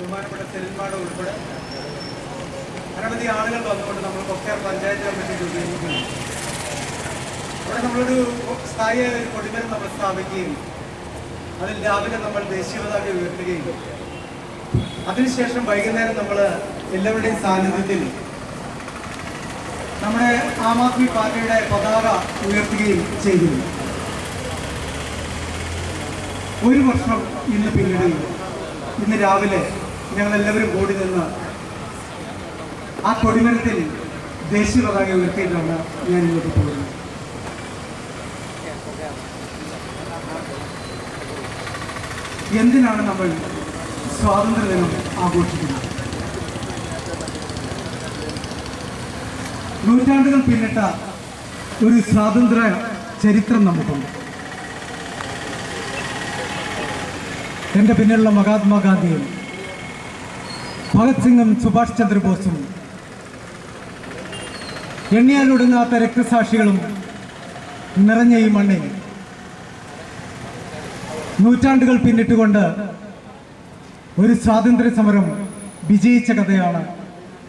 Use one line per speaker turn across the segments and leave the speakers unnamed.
ബഹുമാനപ്പെട്ട സെലിൻപാട് ഉൾപ്പെടെ അനവധി ആളുകൾ വന്നുകൊണ്ട് നമ്മൾ കൊക്കയാർ പഞ്ചായത്ത് കമ്മിറ്റി രൂപീകരിക്കുന്നു. അവിടെ നമ്മളൊരു സ്ഥായിയായ ഒരു കൊടിമരം നമ്മൾ സ്ഥാപിക്കുകയും അതിൽ രാവിലെ നമ്മൾ ദേശീയ പതാക ഉയർത്തുകയും അതിനുശേഷം വൈകുന്നേരം നമ്മൾ എല്ലാവരുടെയും സാന്നിധ്യത്തിൽ നമ്മുടെ ആം ആദ്മി പാർട്ടിയുടെ പതാക ഉയർത്തുകയും ചെയ്തിരുന്നു. ഒരു വർഷം ഇന്ന് പിന്നിടുകയും ഇന്ന് രാവിലെ ഞങ്ങൾ എല്ലാവരും കൂടി നിന്ന് ആ കൊടിമരത്തിൽ ദേശീയ പതാക ഉയർത്തിയിട്ടാണ് ഞാൻ ഇങ്ങോട്ട് പോകുന്നത്. എന്തിനാണ് നമ്മൾ സ്വാതന്ത്ര്യദിനം ആഘോഷിക്കുന്നത്? നൂറ്റാണ്ടുകൾ പിന്നിട്ട ഒരു സ്വാതന്ത്ര്യ ചരിത്രം നമുക്കുണ്ട്. എന്റെ പിന്നിലുള്ള മഹാത്മാഗാന്ധിയും ഭഗത് സിംഗും സുഭാഷ് ചന്ദ്രബോസും. എണ്ണിയാലൊടുങ്ങാത്ത രക്തസാക്ഷികളും നിറഞ്ഞ ഈ മണ്ണിൽ. നൂറ്റാണ്ടുകൾ പിന്നിട്ടുകൊണ്ട് ഒരു സ്വാതന്ത്ര്യ സമരം വിജയിച്ച കഥയാണ്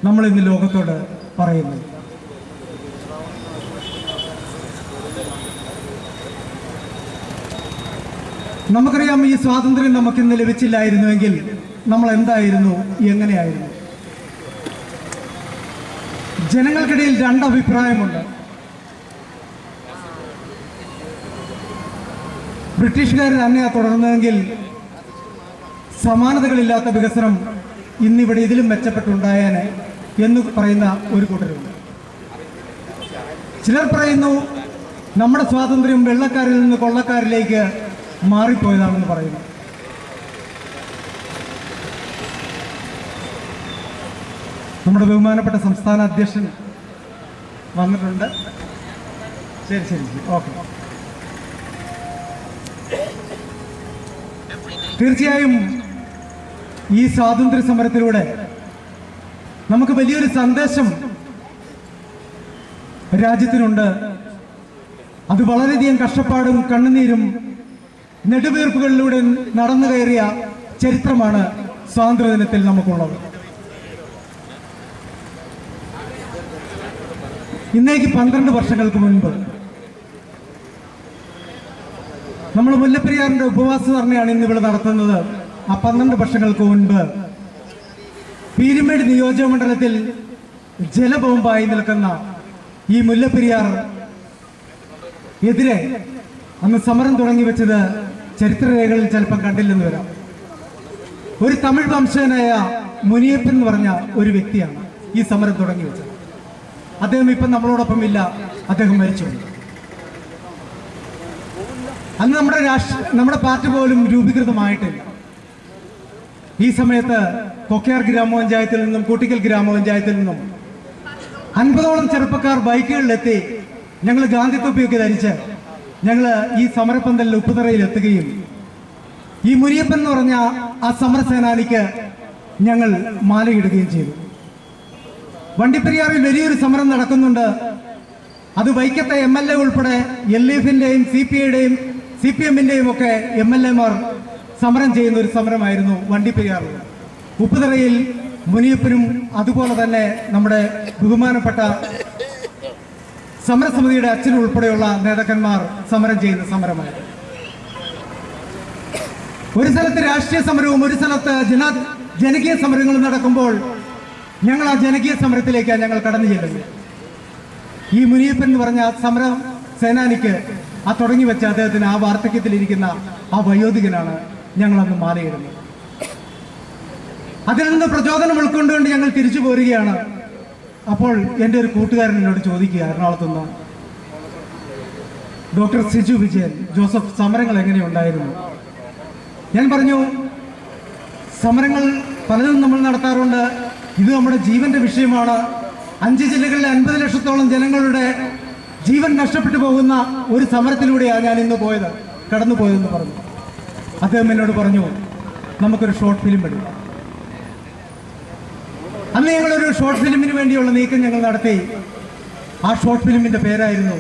നമ്മൾ ഇന്ന് ലോകത്തോട് പറയുന്നത്. നമുക്കറിയാം ഈ സ്വാതന്ത്ര്യം നമുക്ക് ഇന്ന് ലഭിച്ചില്ലായിരുന്നുവെങ്കിൽ നമ്മൾ എന്തായിരുന്നു എങ്ങനെയായിരുന്നു? ജനങ്ങൾക്കിടയിൽ രണ്ട് അഭിപ്രായമുണ്ട് ബ്രിട്ടീഷുകാർ തന്നെയാ തുടർന്നതെങ്കിൽ സമാനതകളില്ലാത്ത വികസനം ഇന്നിവിടെ ഇതിലും മെച്ചപ്പെട്ടുണ്ടായേനെ എന്ന് പറയുന്ന ഒരു കൂട്ടരുണ്ട്. ചിലർ പറയുന്നു നമ്മുടെ സ്വാതന്ത്ര്യം വെള്ളക്കാരിൽ നിന്ന് കൊള്ളക്കാരിലേക്ക് മാറിപ്പോയതാണെന്ന് പറയുന്നു. നമ്മുടെ ബഹുമാനപ്പെട്ട സംസ്ഥാന അധ്യക്ഷൻ വന്നിട്ടുണ്ട്. ശരി ശരി ശരി. ഓക്കെ. തീർച്ചയായും ഈ സ്വാതന്ത്ര്യ സമരത്തിലൂടെ നമുക്ക് വലിയൊരു സന്ദേശം രാജ്യത്തിനുണ്ട്. അത് വളരെയധികം കഷ്ടപ്പാടും കണ്ണുനീരും നെടുവീർപ്പുകളിലൂടെ നടന്നു കയറിയ ചരിത്രമാണ് സ്വാതന്ത്ര്യദിനത്തിൽ നമുക്കുള്ളത്. ഇന്നേക്ക് പന്ത്രണ്ട് വർഷങ്ങൾക്ക് മുൻപ് നമ്മൾ മുല്ലപ്പെരിയാറിന്റെ ഉപവാസ ധർണയാണ് ഇന്ന് ഇവിടെ നടത്തുന്നത്. ആ പന്ത്രണ്ട് വർഷങ്ങൾക്ക് മുൻപ് പീരുമേട് നിയോജക മണ്ഡലത്തിൽ ജലബോംബായി നിൽക്കുന്ന ഈ മുല്ലപ്പെരിയാർ എതിരെ അന്ന് സമരം തുടങ്ങി വെച്ചത് ചരിത്രരേഖകളിൽ ചിലപ്പം കണ്ടില്ലെന്ന് വരാം. ഒരു തമിഴ് വംശജനായ മുനിയപ്പൻ എന്ന് പറഞ്ഞ ഒരു വ്യക്തിയാണ് ഈ സമരം തുടങ്ങി വെച്ചത്. അദ്ദേഹം ഇപ്പം നമ്മളോടൊപ്പം ഇല്ല. അദ്ദേഹം മരിച്ചു. അന്ന് നമ്മുടെ രാഷ്ട്ര നമ്മുടെ പാർട്ടി പോലും രൂപീകൃതമായിട്ടില്ല. ഈ സമയത്ത് കൊക്കയാർ ഗ്രാമപഞ്ചായത്തിൽ നിന്നും കൂട്ടിക്കൽ ഗ്രാമപഞ്ചായത്തിൽ നിന്നും അൻപതോളം ചെറുപ്പക്കാർ ബൈക്കുകളിലെത്തി ഞങ്ങൾ ഗാന്ധി തൊപ്പിയൊക്കെ ധരിച്ച് ഞങ്ങൾ ഈ സമരപ്പന്തലിൽ ഉപ്പുതറയിൽ എത്തുകയും ഈ മുരിയപ്പൻ എന്ന് പറഞ്ഞ ആ സമരസേനാനിക്ക് ഞങ്ങൾ മാലയിടുകയും ചെയ്തു. വണ്ടിപ്പെരിയാറിൽ വലിയൊരു സമരം നടക്കുന്നുണ്ട്. അത് വൈക്കത്തെ എം എൽ എ ഉൾപ്പെടെ എൽ ഡി എഫിന്റെയും സി പി ഐയുടെയും സി പി എമ്മിന്റെയും ഒക്കെ എം എൽ എമാർ സമരം ചെയ്യുന്ന ഒരു സമരമായിരുന്നു വണ്ടിപ്പെരിയാറിൽ ഉപ്പുതറയിൽ മുനിയപ്പനും അതുപോലെ തന്നെ നമ്മുടെ ബഹുമാനപ്പെട്ട സമരസമിതിയുടെ അച്ഛൻ ഉൾപ്പെടെയുള്ള നേതാക്കന്മാർ സമരം ചെയ്യുന്ന സമരമാണ്. ഒരു സ്ഥലത്ത് രാഷ്ട്രീയ സമരവും ഒരു സ്ഥലത്ത് ജന ജനകീയ സമരങ്ങളും നടക്കുമ്പോൾ ഞങ്ങൾ ആ ജനകീയ സമരത്തിലേക്കാണ് ഞങ്ങൾ കടന്നു ചെല്ലുന്നത് ഈ മുനിയപ്പൻ എന്ന് പറഞ്ഞ സമര സേനാനിക്ക് ആ തുടങ്ങി വെച്ച അദ്ദേഹത്തിന് ആ വാർദ്ധക്യത്തിലിരിക്കുന്ന ആ വയോധികനാണ് ഞങ്ങളന്ന് മാലയിടുന്നത്. അതിൽ നിന്ന് പ്രചോദനം ഉൾക്കൊണ്ടുകൊണ്ട് ഞങ്ങൾ തിരിച്ചു പോരുകയാണ് അപ്പോൾ എന്റെ ഒരു കൂട്ടുകാരൻ എന്നോട് ചോദിക്കുക എറണാകുളത്ത് നിന്ന് ഡോക്ടർ സിജു വിജയൻ ജോസഫ് സമരങ്ങൾ എങ്ങനെയുണ്ടായിരുന്നു? ഞാൻ പറഞ്ഞു സമരങ്ങൾ പലതും നമ്മൾ നടത്താറുണ്ട്. ഇത് നമ്മുടെ ജീവന്റെ വിഷയമാണ്. അഞ്ച് ജില്ലകളിലെ അൻപത് ലക്ഷത്തോളം ജനങ്ങളുടെ ജീവൻ നഷ്ടപ്പെട്ടു പോകുന്ന ഒരു സമരത്തിലൂടെയാണ് ഞാൻ ഇന്ന് പോയത് കടന്നു പോയതെന്ന് പറഞ്ഞു. അദ്ദേഹം എന്നോട് പറഞ്ഞു നമുക്കൊരു ഷോർട്ട് ഫിലിം എടുക്കാം. അന്ന് ഞങ്ങളൊരു ഷോർട്ട് ഫിലിമിന് വേണ്ടിയുള്ള നീക്കം ഞങ്ങൾ നടത്തി. ആ ഷോർട്ട് ഫിലിമിന്റെ പേരായിരുന്നു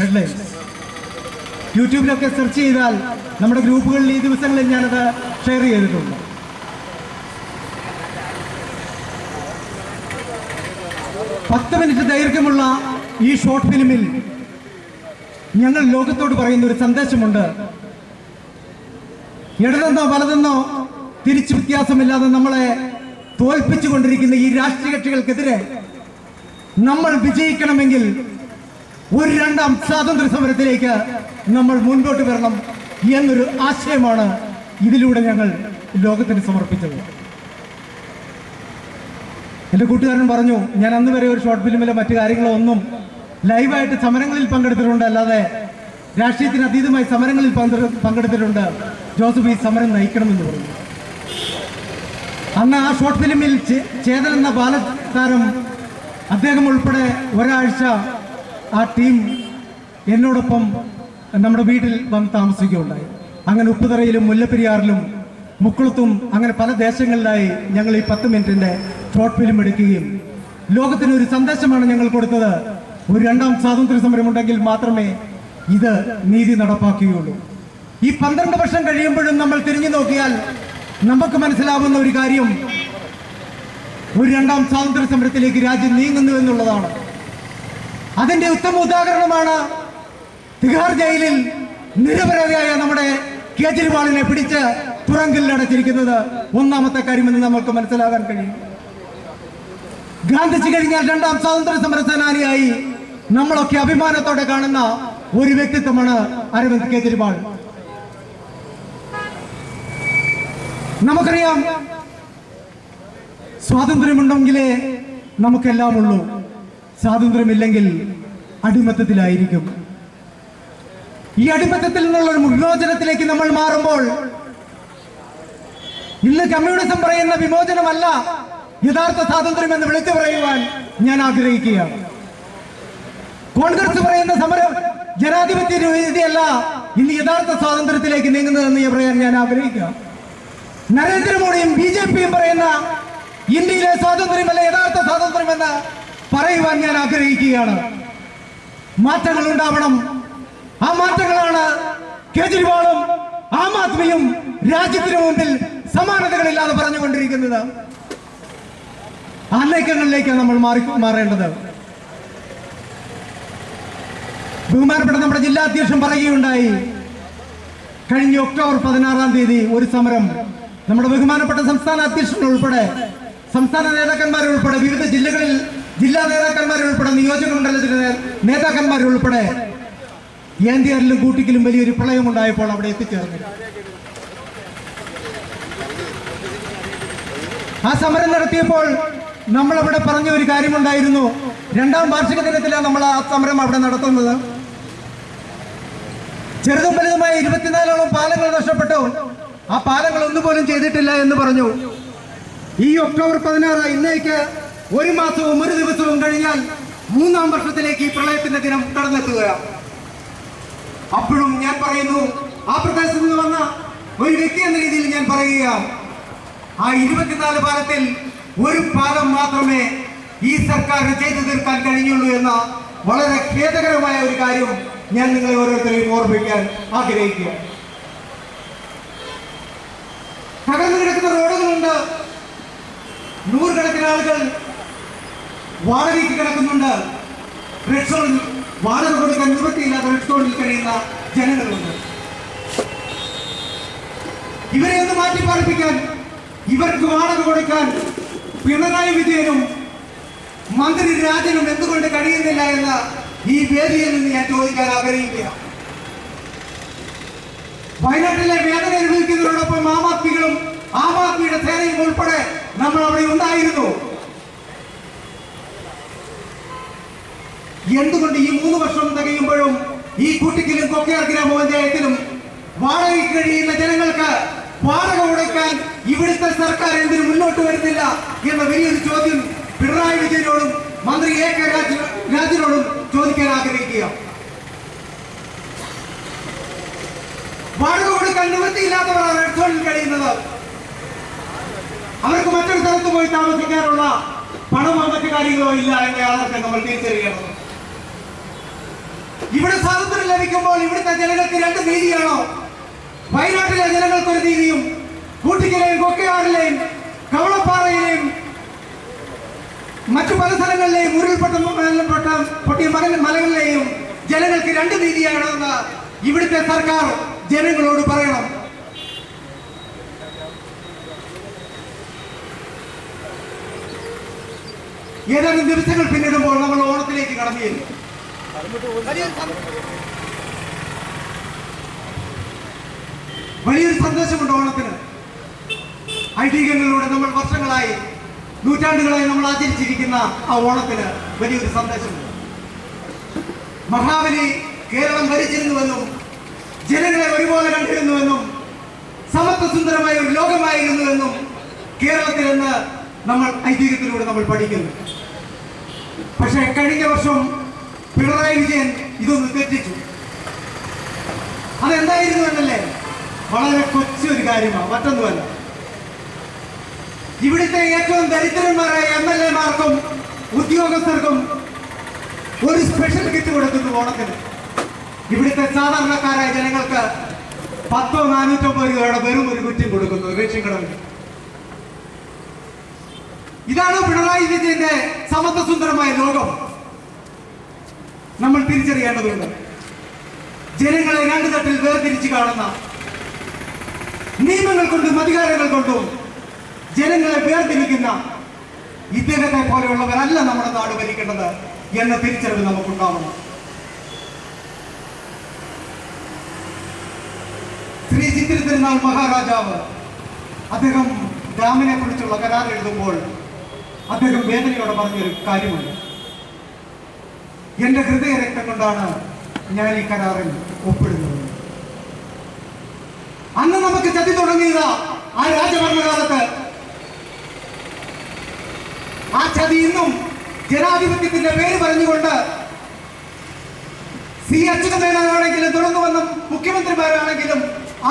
ഹെഡ്ലൈൻസ് യൂട്യൂബിലൊക്കെ സെർച്ച് ചെയ്താൽ നമ്മുടെ ഗ്രൂപ്പുകളിൽ ഈ ദിവസങ്ങളിൽ ഞാനത് ഷെയർ ചെയ്തിട്ടുണ്ട്. പത്ത് മിനിറ്റ് ദൈർഘ്യമുള്ള ഈ ഷോർട്ട് ഫിലിമിൽ ഞങ്ങൾ ലോകത്തോട് പറയുന്ന ഒരു സന്ദേശമുണ്ട്. ഇടതെന്നോ വലതെന്നോ തിരിച്ചു വ്യത്യാസമില്ലാതെ നമ്മളെ തോൽപ്പിച്ചുകൊണ്ടിരിക്കുന്ന ഈ രാഷ്ട്രീയ കക്ഷികൾക്കെതിരെ നമ്മൾ വിജയിക്കണമെങ്കിൽ ഒരു രണ്ടാം സ്വാതന്ത്ര്യ സമരത്തിലേക്ക് നമ്മൾ മുൻപോട്ട് വരണം എന്നൊരു ആശയമാണ് ഇതിലൂടെ ഞങ്ങൾ ലോകത്തിന് സമർപ്പിച്ചത്. എന്റെ കൂട്ടുകാരൻ പറഞ്ഞു ഞാൻ അന്ന് വരെ ഒരു ഷോർട്ട് ഫിലിമിലെ മറ്റു കാര്യങ്ങളോ ഒന്നും ലൈവായിട്ട് സമരങ്ങളിൽ പങ്കെടുത്തിട്ടുണ്ട്. അല്ലാതെ രാഷ്ട്രീയത്തിന് അതീതമായി സമരങ്ങളിൽ പങ്കെടു- പങ്കെടുത്തിട്ടുണ്ട്. ജോസഫ് ഈ സമരം നയിക്കണമെന്ന് പറഞ്ഞു. അന്ന് ആ ഷോർട്ട് ഫിലിമിൽ ചേതൻ എന്ന ബാലതാരം അദ്ദേഹം ഉൾപ്പെടെ ഒരാഴ്ച ആ ടീം എന്നോടൊപ്പം നമ്മുടെ വീട്ടിൽ വന്ന് താമസിക്കുകയുണ്ടായി. അങ്ങനെ ഉപ്പുതറയിലും മുല്ലപ്പെരിയാറിലും മുക്കുളത്തും അങ്ങനെ പല ദേശങ്ങളിലായി ഞങ്ങൾ ഈ പത്ത് മിനിറ്റിന്റെ ഷോർട്ട് ഫിലിം എടുക്കുകയും ലോകത്തിന് ഒരു സന്ദേശമാണ് ഞങ്ങൾ കൊടുത്തത്. ഒരു രണ്ടാം സ്വാതന്ത്ര്യ സമരം ഉണ്ടെങ്കിൽ മാത്രമേ ഇത് നീതി നടപ്പാക്കുകയുള്ളൂ. ഈ പന്ത്രണ്ട് വർഷം കഴിയുമ്പോഴും നമ്മൾ തിരിഞ്ഞു നോക്കിയാൽ നമുക്ക് മനസ്സിലാവുന്ന ഒരു കാര്യം. ഒരു രണ്ടാം സ്വാതന്ത്ര്യ സമരത്തിലേക്ക് രാജ്യം നീങ്ങുന്നു എന്നുള്ളതാണ്. അതിന്റെ ഉത്തമ ഉദാഹരണമാണ് തിഹാർ ജയിലിൽ നിരപരാധിയായ നമ്മുടെ കേജ്രിവാളിനെ പിടിച്ച് തുറങ്കിൽ അടച്ചിരിക്കുന്നത്. ഒന്നാമത്തെ കാര്യമെന്ന് നമുക്ക് മനസ്സിലാകാൻ കഴിയും. ഗാന്ധിജി കഴിഞ്ഞാൽ രണ്ടാം സ്വാതന്ത്ര്യ സമര സേനാനിയായി നമ്മളൊക്കെ അഭിമാനത്തോടെ കാണുന്ന ഒരു വ്യക്തിത്വമാണ് അരവിന്ദ് കേജ്രിവാൾ. നമുക്കറിയാം. സ്വാതന്ത്ര്യമുണ്ടെങ്കിലേ നമുക്കെല്ലാം ഉള്ളൂ. സ്വാതന്ത്ര്യമില്ലെങ്കിൽ അടിമത്തത്തിലായിരിക്കും. ഈ അടിമത്തത്തിൽ നിന്നുള്ള ഒരു വിമോചനത്തിലേക്ക് നമ്മൾ മാറുമ്പോൾ ഇന്ന് കമ്മ്യൂണിസം പറയുന്ന വിമോചനമല്ല യഥാർത്ഥ സ്വാതന്ത്ര്യം എന്ന് വിളിച്ചു പറയുവാൻ ഞാൻ ആഗ്രഹിക്കുകയാണ്. കോൺഗ്രസ് പറയുന്ന സമരം ജനാധിപത്യ രീതിയല്ല ഇന്ന് യഥാർത്ഥ സ്വാതന്ത്ര്യത്തിലേക്ക് നീങ്ങുന്നതെന്ന് പറയാൻ ഞാൻ ആഗ്രഹിക്കുക നരേന്ദ്രമോദിയും ബി ജെ പിയും പറയുന്ന ഇന്ത്യയിലെ സ്വാതന്ത്ര്യമല്ല യഥാർത്ഥ സ്വാതന്ത്ര്യമെന്ന് പറയുവാൻ ഞാൻ ആഗ്രഹിക്കുകയാണ്. മാറ്റങ്ങൾ ഉണ്ടാവണം. ആ മാറ്റങ്ങളാണ് കേജ്രിവാളും ആം ആദ്മിയും രാജ്യത്തിനു മുമ്പിൽ സമാനതകളില്ലാതെ പറഞ്ഞുകൊണ്ടിരിക്കുന്നത്. ആ നീക്കങ്ങളിലേക്കാണ് നമ്മൾ മാറി മാറേണ്ടത്. ബഹുമാനപ്പെട്ട നമ്മുടെ ജില്ലാ അധ്യക്ഷൻ പറയുകയുണ്ടായി. കഴിഞ്ഞ ഒക്ടോബർ പതിനാറാം തീയതി ഒരു സമരം. നമ്മുടെ ബഹുമാനപ്പെട്ട സംസ്ഥാന അധ്യക്ഷൻ ഉൾപ്പെടെ സംസ്ഥാന നേതാക്കന്മാർ ഉൾപ്പെടെ വിവിധ ജില്ലകളിൽ ജില്ലാ നേതാക്കന്മാർ ഉൾപ്പെടെ നിയോജക മണ്ഡലത്തിലെ നേതാക്കന്മാർ ഉൾപ്പെടെ ഏന്തിയാറിലും കൂട്ടിക്കലും വലിയൊരു പ്രളയം ഉണ്ടായപ്പോൾ അവിടെ എത്തിച്ചേർന്നു ആ സമരം നടത്തിയപ്പോൾ നമ്മൾ അവിടെ പറഞ്ഞ ഒരു കാര്യമുണ്ടായിരുന്നു. രണ്ടാം വാർഷിക ദിനത്തിലാണ് നമ്മൾ ആ സമരം അവിടെ നടത്തുന്നത്. ചെറുതും വലുതുമായ ഇരുപത്തിനാലോളം പാലങ്ങൾ നഷ്ടപ്പെട്ടു. ആ പാലങ്ങൾ ഒന്നുപോലും ചെയ്തിട്ടില്ല എന്ന് പറഞ്ഞു. ഈ ഒക്ടോബർ പതിനാറ് ഇന്നേക്ക് ഒരു മാസവും ഒരു ദിവസവും കഴിഞ്ഞാൽ മൂന്നാം വർഷത്തിലേക്ക് ഈ പ്രളയത്തിന്റെ ദിനം കടന്നെത്തുകയാണ്. അപ്പോഴും ഞാൻ പറയുന്നു ആ പ്രദേശത്ത് നിന്ന് വന്ന ഒരു വ്യക്തി എന്ന രീതിയിൽ ഞാൻ പറയുക ആ ഇരുപത്തിനാല് പാലത്തിൽ ഒരു പാലം മാത്രമേ ഈ സർക്കാർ ചെയ്തു തീർക്കാൻ കഴിഞ്ഞുള്ളൂ എന്ന വളരെ ഖേദകരമായ ഒരു കാര്യം ഞാൻ നിങ്ങളെ ഓരോരുത്തരെയും ഓർമ്മിക്കാൻ ആഗ്രഹിക്കുക തകർന്നു കിടക്കുന്ന റോഡുകളുണ്ട് നൂറുകണക്കിന് ആളുകൾ വാടകയ്ക്ക് കിടക്കുന്നുണ്ട്. റെഡ് സോണിൽ വാടക കൊടുക്കാൻ നിവൃത്തിയില്ലാത്ത റെഡ് സോണിൽ കഴിയുന്ന ജനങ്ങളുണ്ട്. ഇവരെ ഒന്ന് മാറ്റി പാർപ്പിക്കാൻ ഇവർക്ക് വാടക കൊടുക്കാൻ പിണറായി വിജയനും മന്ത്രി രാജനും എന്തുകൊണ്ട് കഴിയുന്നില്ല എന്ന് ഈ വേദിയിൽ നിന്ന് ഞാൻ ചോദിക്കാൻ ആഗ്രഹിക്കുക. വയനാട്ടിലെ വേദന അനുഭവിക്കുന്നവരോടൊപ്പം ആം ആദ്മികളും ആം ആദ്മിയുടെ സേനയും ഉൾപ്പെടെ നമ്മൾ അവിടെ ഉണ്ടായിരുന്നു. എന്തുകൊണ്ട് ഈ മൂന്ന് വർഷം തികയുമ്പോഴും ഈ കുട്ടിക്കിലും കൊക്കയാർ ഗ്രാമപഞ്ചായത്തിലും വാടകയ്ക്ക് കഴിയുന്ന ജനങ്ങൾക്ക് വാടക കൊടുക്കാൻ ഇവിടുത്തെ സർക്കാർ എന്തിനു മുന്നോട്ട് വരുന്നില്ല എന്ന വലിയൊരു ചോദ്യം പിണറായി വിജയനോടും മന്ത്രി എ കെ രാജ രാജനോടും ചോദിക്കാൻ ആഗ്രഹിക്കുക. വാടക കൊടുക്കാൻ നിവൃത്തിയില്ലാത്തവരാണ് റെഡ് സോണിൽ കഴിയുന്നത്. അവർക്ക് മറ്റൊരു സ്ഥലത്ത് പോയി താമസിക്കാനുള്ള പണമോ മറ്റു കാര്യങ്ങളോ ഇല്ല എന്ന യാഥാർത്ഥ്യം നമ്മൾ തിരിച്ചറിയണം. ഇവിടെ സ്വാതന്ത്ര്യം ലഭിക്കുമ്പോൾ ഇവിടുത്തെ ജനങ്ങൾക്ക് രണ്ട് നീതിയാണോ വയനാട്ടിലെ ജനങ്ങൾക്ക് ഒരു നീതിയും കൂട്ടിക്കലെയും കൊക്കയാറിലെയും കവളപ്പാറയിലെയും മറ്റു പല സ്ഥലങ്ങളിലെയും ഉരുൾപൊട്ട പൊട്ട പൊട്ടിയ മല മലകളിലെയും ജനങ്ങൾക്ക് രണ്ട് നീതിയാണെന്ന് ഇവിടുത്തെ സർക്കാർ ജനങ്ങളോട് പറയണം. ഏതാനും ദിവസങ്ങൾ പിന്നിടുമ്പോൾ നമ്മൾ ഓണത്തിലേക്ക് കടന്നു ചെല്ലും വലിയൊരു സന്തോഷം- സന്തോഷമുണ്ട് ഓണത്തിന്. ഐതിഹ്യങ്ങളിലൂടെ നമ്മൾ വർഷങ്ങളായി നൂറ്റാണ്ടുകളായി നമ്മൾ ആചരിച്ചിരിക്കുന്ന ആ ഓണത്തിന് വലിയൊരു സന്ദേശമുണ്ട് മഹാബലി കേരളം ഭരിച്ചിരുന്നുവെന്നും ജനങ്ങളെ ഒരുപോലെ കണ്ടിരുന്നുവെന്നും സമത്വസുന്ദരമായ ഒരു ലോകമായിരുന്നുവെന്നും കേരളത്തിൽ നിന്ന് നമ്മൾ ഐതിഹ്യത്തിലൂടെ നമ്മൾ പഠിക്കുന്നു. പക്ഷെ കഴിഞ്ഞ വർഷം പിണറായി വിജയൻ ഇതൊന്ന് തെറ്റിച്ചു. അതെന്തായിരുന്നു എന്നല്ലേ? വളരെ കൊച്ചൊരു കാര്യമാണ് മറ്റൊന്നുമല്ല. ഇവിടുത്തെ ഏറ്റവും ദരിദ്രന്മാരായ എം എൽ എമാർക്കും ഉദ്യോഗസ്ഥർക്കും ഒരു സ്പെഷ്യൽ കിറ്റ് കൊടുക്കുന്നു ഓണത്തിന്. ഇവിടുത്തെ സാധാരണക്കാരായ ജനങ്ങൾക്ക് പത്തോ നാനൂറ്റമ്പത് രൂപയുടെ വെറും ഒരു കുറ്റി കൊടുക്കുന്നു റേഷൻ ഇതാണ് പിണറായി വിജയന്റെ സമത്വസുന്ദരമായ ലോകം. നമ്മൾ തിരിച്ചറിയേണ്ടതുണ്ട്. ജനങ്ങളെ രണ്ട് തട്ടിൽ വേർതിരിച്ച് കാണുന്ന നിയമങ്ങൾ കൊണ്ടും അധികാരങ്ങൾ കൊണ്ടും ജനങ്ങളെ വേർതിരിക്കുന്ന ഇദ്ദേഹത്തെ പോലെയുള്ളവരല്ല നമ്മുടെ നാട് ഭരിക്കേണ്ടത് എന്ന തിരിച്ചറിവ് നമുക്കുണ്ടാവണം. ശ്രീ ചിത്തിരി തിരുനാൾ മഹാരാജാവ് അദ്ദേഹം ഡാമിനെ കുറിച്ചുള്ള കരാർ എഴുതുമ്പോൾ അദ്ദേഹം വേദനയോടെ പറഞ്ഞൊരു കാര്യമുണ്ട്. എന്റെ ഹൃദയരക്തം കൊണ്ടാണ് ഞാൻ ഈ കരാറിൽ ഒപ്പിടുന്നത്. അന്ന് നമുക്ക് ചതി തുടങ്ങിയത് ആ രാജഭരണകാലത്ത്. ആ ചതി ഇന്നും ജനാധിപത്യത്തിന്റെ പേര് പറഞ്ഞുകൊണ്ട് സി അച്യുതമേനോനാണെങ്കിലും തുടർന്നു വന്ന മുഖ്യമന്ത്രിമാരാണെങ്കിലും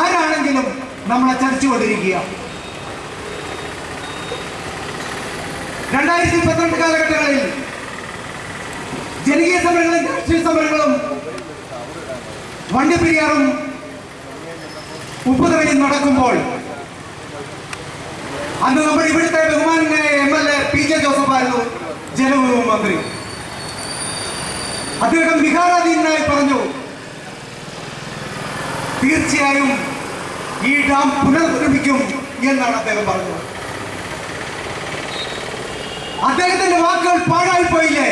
ആരാണെങ്കിലും നമ്മളെ ചതിച്ചുകൊണ്ടിരിക്കുക രണ്ടായിരത്തി പന്ത്രണ്ട് കാലഘട്ടങ്ങളിൽ ജനകീയ സമരങ്ങളും രാഷ്ട്രീയ സമരങ്ങളും വണ്ടിപ്പെരിയാറും ഉപ്പുതറയും നടക്കുമ്പോൾ അന്ന് നമ്മുടെ ഇവിടുത്തെ ബഹുമാനായ M L A P J Joseph ആയിരുന്നു ജലവിഭവ മന്ത്രി. അദ്ദേഹം വികാരാധീനായി പറഞ്ഞു തീർച്ചയായും ഈ ഡാം പുനർനിർമ്മിക്കും എന്നാണ് അദ്ദേഹം പറഞ്ഞത്. അദ്ദേഹത്തിന്റെ വാക്കുകൾ പാഴായി പോയില്ലേ?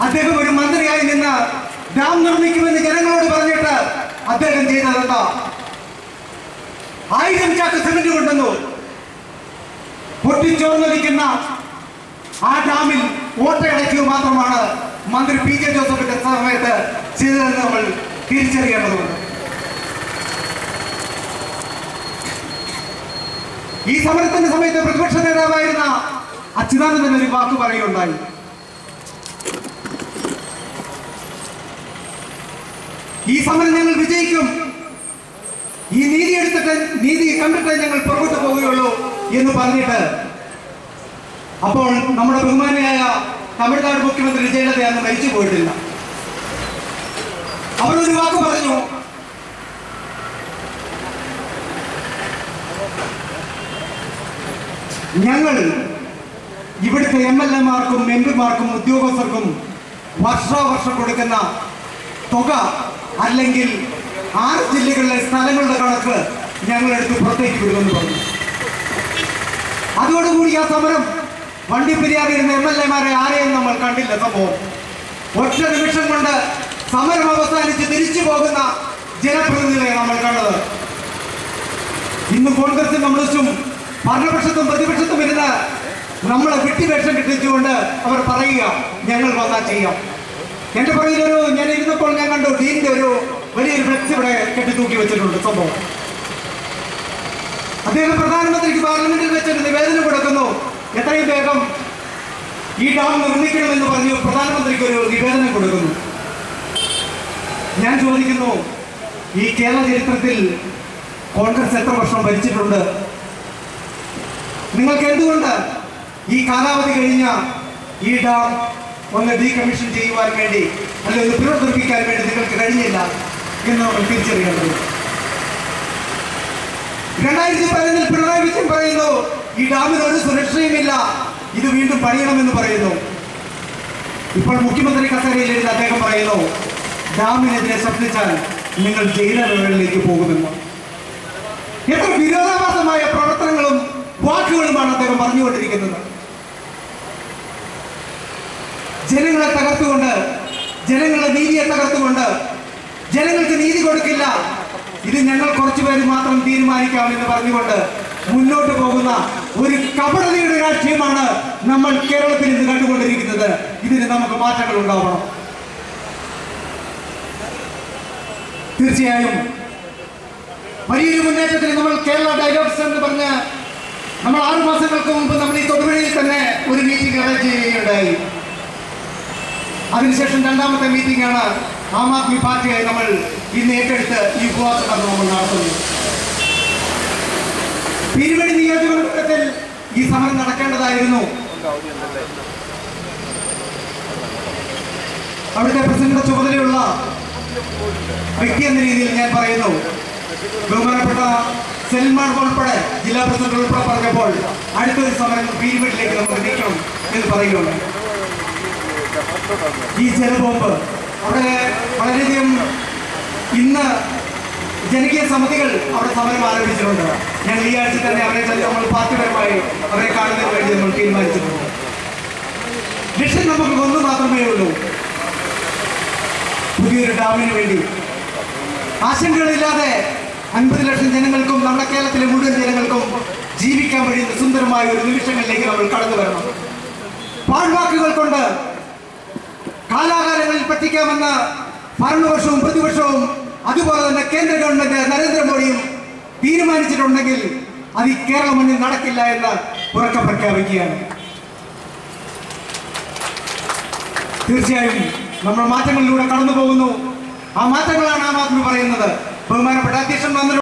അദ്ദേഹം ഒരു മന്ത്രിയായി നിന്ന് ഡാം നിർമ്മിക്കുമെന്ന് ജനങ്ങളോട് പറഞ്ഞിട്ട് അദ്ദേഹം ചെയ്തതെന്താ? ആയിരം ചാക്ക് സിമെന്റ് കൊണ്ടുവന്നു. പൊട്ടിച്ചോർന്നിരിക്കുന്ന ആ ഡാമിൽ ഓട്ടയടയ്ക്കുക മാത്രമാണ് മന്ത്രി പി ജെ ജോസഫിന്റെ സമയത്ത് ചെയ്തതെന്ന് നമ്മൾ തിരിച്ചറിയേണ്ടതുണ്ട്. ഈ സമരത്തിന്റെ സമയത്ത് പ്രതിപക്ഷ നേതാവായിരുന്ന അച്യുതാനന്ദൻ ഒരു വാക്ക് പറയുകയുണ്ടായി. ഈ സമരം ഞങ്ങൾ വിജയിക്കും. ഈ നീതി എടുത്തിട്ട് നീതി കണ്ടിട്ട് ഞങ്ങൾ പുറകോട്ട് പോവുകയുള്ളൂ എന്ന് പറഞ്ഞിട്ട് അപ്പോൾ നമ്മുടെ ബഹുമാനിയായ തമിഴ്നാട് മുഖ്യമന്ത്രി ജയലളിത അന്ന് മരിച്ചു പോയിട്ടില്ല അവരൊരു വാക്ക് പറഞ്ഞു ഞങ്ങൾ ഇവിടുത്തെ എം എൽ എമാർക്കും എം പിമാർക്കും ഉദ്യോഗസ്ഥർക്കും വർഷാവർഷം കൊടുക്കുന്ന തുക അല്ലെങ്കിൽ ആറ് ജില്ലകളിലെ സ്ഥലങ്ങളുടെ കണക്ക് ഞങ്ങളെടുത്ത് പുറത്തേക്ക് വിടുമെന്ന് പറഞ്ഞു. അതോടുകൂടി ആ സമരം വണ്ടിപ്പെരിയാറിരുന്ന എം എൽ എമാരെ ആരെയും നമ്മൾ കണ്ടില്ല സംഭവം. ഒറ്റ നിമിഷം കൊണ്ട് സമരം അവസാനിച്ച് തിരിച്ചു പോകുന്ന ജനപ്രതിനിധികളെ നമ്മൾ കണ്ടത്. ഇന്ന് കോൺഗ്രസും കമ്മ്യൂണിസ്റ്റും ഭരണപക്ഷത്തും പ്രതിപക്ഷത്തും ഇരുന്ന് നമ്മളെ വിട്ടിവേഷം കിട്ടിച്ചുകൊണ്ട് അവർ പറയുക ഞങ്ങൾ വന്നാൽ ചെയ്യാം. എന്റെ പുറകിലൊരു ഞാൻ ഇരുന്നപ്പോൾ ഞാൻ കണ്ടു ഡീനിന്റെ ഒരു വലിയൊരു ഫ്ലെക്സ് ഇവിടെ കെട്ടിത്തൂക്കി വെച്ചിട്ടുണ്ട് സംഭവം. അദ്ദേഹം പ്രധാനമന്ത്രിക്ക് പാർലമെന്റിൽ വെച്ചൊരു നിവേദനം കൊടുക്കുന്നു. എത്രയും വേഗം ഈ ഡാം നിർമ്മിക്കണമെന്ന് പറഞ്ഞു പ്രധാനമന്ത്രിക്ക് ഒരു നിവേദനം കൊടുക്കുന്നു. ഞാൻ ചോദിക്കുന്നു ഈ കേരള ചരിത്രത്തിൽ കോൺഗ്രസ് എത്ര വർഷം ഭരിച്ചിട്ടുണ്ട്? നിങ്ങൾക്ക് എന്തുകൊണ്ട് ഈ കാലാവധി കഴിഞ്ഞ ഈ ഡാം ഒന്ന് ഡീകമ്മീഷൻ ചെയ്യുവാൻ വേണ്ടി അല്ലെങ്കിൽ ഒന്ന് പുനർനിർമ്മിക്കാൻ വേണ്ടി നിങ്ങൾക്ക് കഴിഞ്ഞില്ല എന്ന് നമ്മൾ തിരിച്ചറിയേണ്ടത് രണ്ടായിരത്തി പതിനൊന്നിൽ പിണറായി വിജയൻ പറയുന്നു
ഈ ഡാമിന് ഒരു സുരക്ഷയുമില്ല. ഇത് വീണ്ടും പണിയണമെന്ന് പറയുന്നു. ഇപ്പോൾ മുഖ്യമന്ത്രി കസേരയിലിരുന്ന് അദ്ദേഹം പറയുന്നു ഡാമിനെതിരെ ശബ്ദിച്ചാൽ നിങ്ങൾ ജയിലറകളിലേക്ക് പോകുമെന്ന്. എത്ര വിരോധാഭാസമായ പ്രവർത്തനങ്ങളും വാക്കുകളുമാണ് അദ്ദേഹം പറഞ്ഞുകൊണ്ടിരിക്കുന്നത്. ജനങ്ങളെ തകർത്തുകൊണ്ട് ജനങ്ങളുടെ നീതിയെ തകർത്തുകൊണ്ട് ജനങ്ങൾക്ക് നീതി കൊടുക്കില്ല. ഇത് ഞങ്ങൾ കുറച്ചുപേര് മാത്രം തീരുമാനിക്കാം എന്ന് പറഞ്ഞുകൊണ്ട് മുന്നോട്ട് പോകുന്ന ഒരു കപടതയുടെ രാഷ്ട്രീയമാണ് നമ്മൾ കേരളത്തിൽ ഇന്ന് കണ്ടുകൊണ്ടിരിക്കുന്നത്. ഇതിന് നമുക്ക് മാറ്റങ്ങൾ ഉണ്ടാവണം. തീർച്ചയായും വലിയൊരു മുന്നേറ്റത്തിന് നമ്മൾ കേരള ഡയലോഗ്സ് എന്ന് പറഞ്ഞ് നമ്മൾ ആറു മാസങ്ങൾക്ക് മുമ്പ് നമ്മൾ ഈ തൊടുപുഴയിൽ തന്നെ ഒരു മീറ്റിംഗ് അറേഞ്ച് ചെയ്യുകയുണ്ടായി. അതിനുശേഷം രണ്ടാമത്തെ മീറ്റിംഗ് ആണ് ആം ആദ്മി പാർട്ടിയായി നമ്മൾ ഇന്ന് ഏറ്റെടുത്ത് ഈ ഉപവാസ നമ്മൾ നടത്തുന്നത്. പീരുമണി നിയോജകമണ്ഡലത്തിൽ ഈ സമരം നടക്കേണ്ടതായിരുന്നു. അവിടുത്തെ പ്രസിഡന്റ് ചുമതലയുള്ള വ്യക്തി എന്ന രീതിയിൽ ഞാൻ പറയുന്നു. ബഹുമാനപ്പെട്ട സൽമാൻ ഉൾപ്പെടെ ജില്ലാ പ്രസിഡന്റ് ഉൾപ്പെടെ പറഞ്ഞപ്പോൾ അടുത്തൊരു സമരം വീട്ടിലേക്ക് നമുക്ക് നീക്കണം എന്ന് പറയുകയാണ്. ഈ ജലബോംബ് അവിടെ വളരെയധികം ഇന്ന് ജനകീയ സമിതികൾ അവിടെ സമരം ആരംഭിച്ചിട്ടുണ്ട്. ഞങ്ങൾ ഈ ആഴ്ച തന്നെ അവരെ നമ്മൾ പാർട്ടിപരമായി അവരെ കാണുന്നതിന് വേണ്ടി നമ്മൾ തീരുമാനിച്ചിട്ടുണ്ട്. ലക്ഷ്യം നമുക്ക് ഒന്ന് മാത്രമേ ഉള്ളൂ. പുതിയൊരു ഡാമിന് വേണ്ടി. ആശങ്കകളില്ലാതെ അൻപത് ലക്ഷം ജനങ്ങൾക്കും നമ്മുടെ കേരളത്തിലെ മുഴുവൻ ജനങ്ങൾക്കും ജീവിക്കാൻ കഴിയുന്ന സുന്ദരമായ ഒരു നിമിഷങ്ങളിലേക്ക് നമ്മൾ കടന്നു വരണം. പാഴ്വാക്കുകൾ കൊണ്ട് കാലാകാലങ്ങളിൽ പറ്റിക്കാമെന്ന ഭരണപക്ഷവും പ്രതിപക്ഷവും അതുപോലെ തന്നെ കേന്ദ്ര ഗവൺമെന്റ് നരേന്ദ്രമോദിയും തീരുമാനിച്ചിട്ടുണ്ടെങ്കിൽ അത് ഈ കേരള മണ്ണിൽ നടക്കില്ല എന്ന് ഉറക്കം പ്രഖ്യാപിക്കുകയാണ്. തീർച്ചയായും നമ്മൾ മാറ്റങ്ങളിലൂടെ കടന്നു പോകുന്നു ആ മാറ്റങ്ങളാണ് ആം ആദ്മി പറയുന്നത്. ബഹുമാനപ്പെട്ട അധ്യക്ഷൻ വന്നു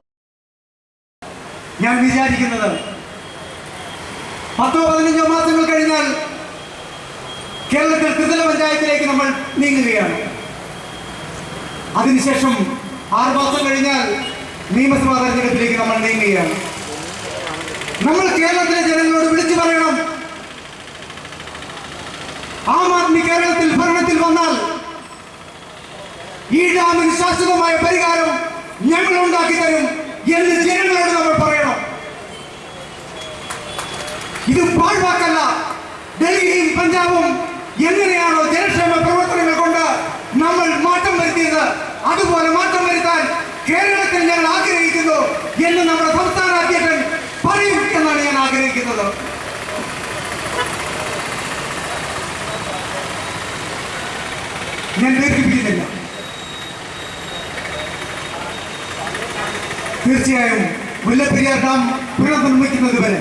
ഞാൻ വിചാരിക്കുന്നത് പത്തോ പതിനഞ്ചോ മാസങ്ങൾ കഴിഞ്ഞാൽ കേരളത്തിൽ ത്രിതല പഞ്ചായത്തിലേക്ക് നമ്മൾ നീങ്ങുകയാണ്. അതിനുശേഷം ആറ് മാസം കഴിഞ്ഞാൽ നിയമസഭാ തെരഞ്ഞെടുപ്പിലേക്ക് നമ്മൾ നീങ്ങുകയാണ്. നമ്മൾ കേരളത്തിലെ ജനങ്ങളോട് വിളിച്ചു പറയണം. ആം ആദ്മി കേരളത്തിൽ ഭരണത്തിൽ വന്നാൽ ഈ ഡാമിന് ശാശ്വതമായ പരിഹാരം ഞങ്ങൾ ഉണ്ടാക്കി തരും എന്ന് ജനങ്ങളോട് നമ്മൾ പറയണം. ഇത് പാഴ്വാക്കല്ല. ഡൽഹിയും പഞ്ചാബും എങ്ങനെയാണോ ജനക്ഷേമ പ്രവർത്തനങ്ങൾ കൊണ്ട് നമ്മൾ മാറ്റം വരുത്തിയത്? അതുപോലെ മാറ്റം വരുത്താൻ കേരളത്തിൽ ഞങ്ങൾ ആഗ്രഹിക്കുന്നു എന്ന് നമ്മുടെ സംസ്ഥാന അധ്യക്ഷൻ പറയും എന്നാണ് ഞാൻ ആഗ്രഹിക്കുന്നത്. ഞാൻ ദീർഘിപ്പിക്കുന്നില്ല. തീർച്ചയായും മുല്ലപ്പെരിയാർ ഡാം പുനർനിർമ്മിക്കുന്നത് വരെ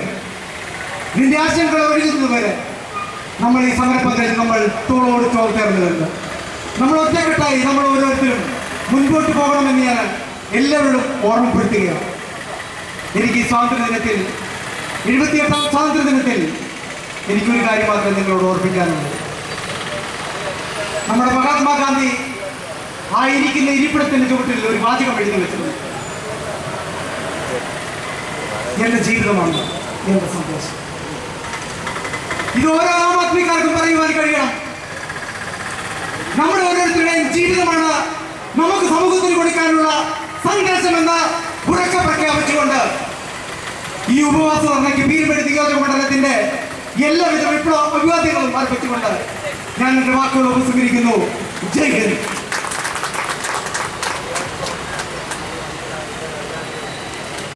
നിന്റെ ആശയങ്ങൾ ഒഴുകുന്നത് വരെ നമ്മൾ ഈ സമരപന്തലിൽ നമ്മൾ തോളോട് തോൾ ചേർന്ന് വരുന്നു നമ്മൾ ഒറ്റക്കെട്ടായി നമ്മൾ ഓരോരുത്തരും മുൻപോട്ട് പോകണമെന്ന് ഞാൻ എല്ലാവരോടും ഓർമ്മപ്പെടുത്തുകയാണ്. എനിക്ക് ഈ സ്വാതന്ത്ര്യദിനത്തിൽ എഴുപത്തിയെട്ടാം സ്വാതന്ത്ര്യ ദിനത്തിൽ എനിക്കൊരു കാര്യം മാത്രം നിങ്ങളോട് ഓർപ്പിക്കാനുണ്ട് നമ്മുടെ മഹാത്മാഗാന്ധി ആ ഇരിക്കുന്ന ഇരിപ്പിടത്തിന്റെ ചുവട്ടിൽ ഒരു വാചകം എഴുതി വെച്ചിട്ടുണ്ട്. എന്റെ ജീവിതമാണ് എന്റെ സന്തോഷം. ഇത് ഓരോ ആം ആദ്മിക്കാർക്കും പറയുവാൻ കഴിയണം. നമ്മുടെ ഓരോരുത്തരുടെയും ജീവിതമാണ് നമുക്ക് സമൂഹത്തിന് കൊടുക്കാനുള്ള സന്ദേശമെന്ന് ഉറക്കെ പ്രഖ്യാപിച്ചുകൊണ്ട് ഈ ഉപവാസ ധർണയ്ക്ക് പീരുമെടി നിയോജക മണ്ഡലത്തിന്റെ എല്ലാവിധ വിപ്ലവ അഭിവാദ്യങ്ങളും അർപ്പിച്ചുകൊണ്ട് ഞാൻ എന്റെ വാക്കുകൾ ഉപസ്വീകരിക്കുന്നു ജയ് ഹിന്ദ്.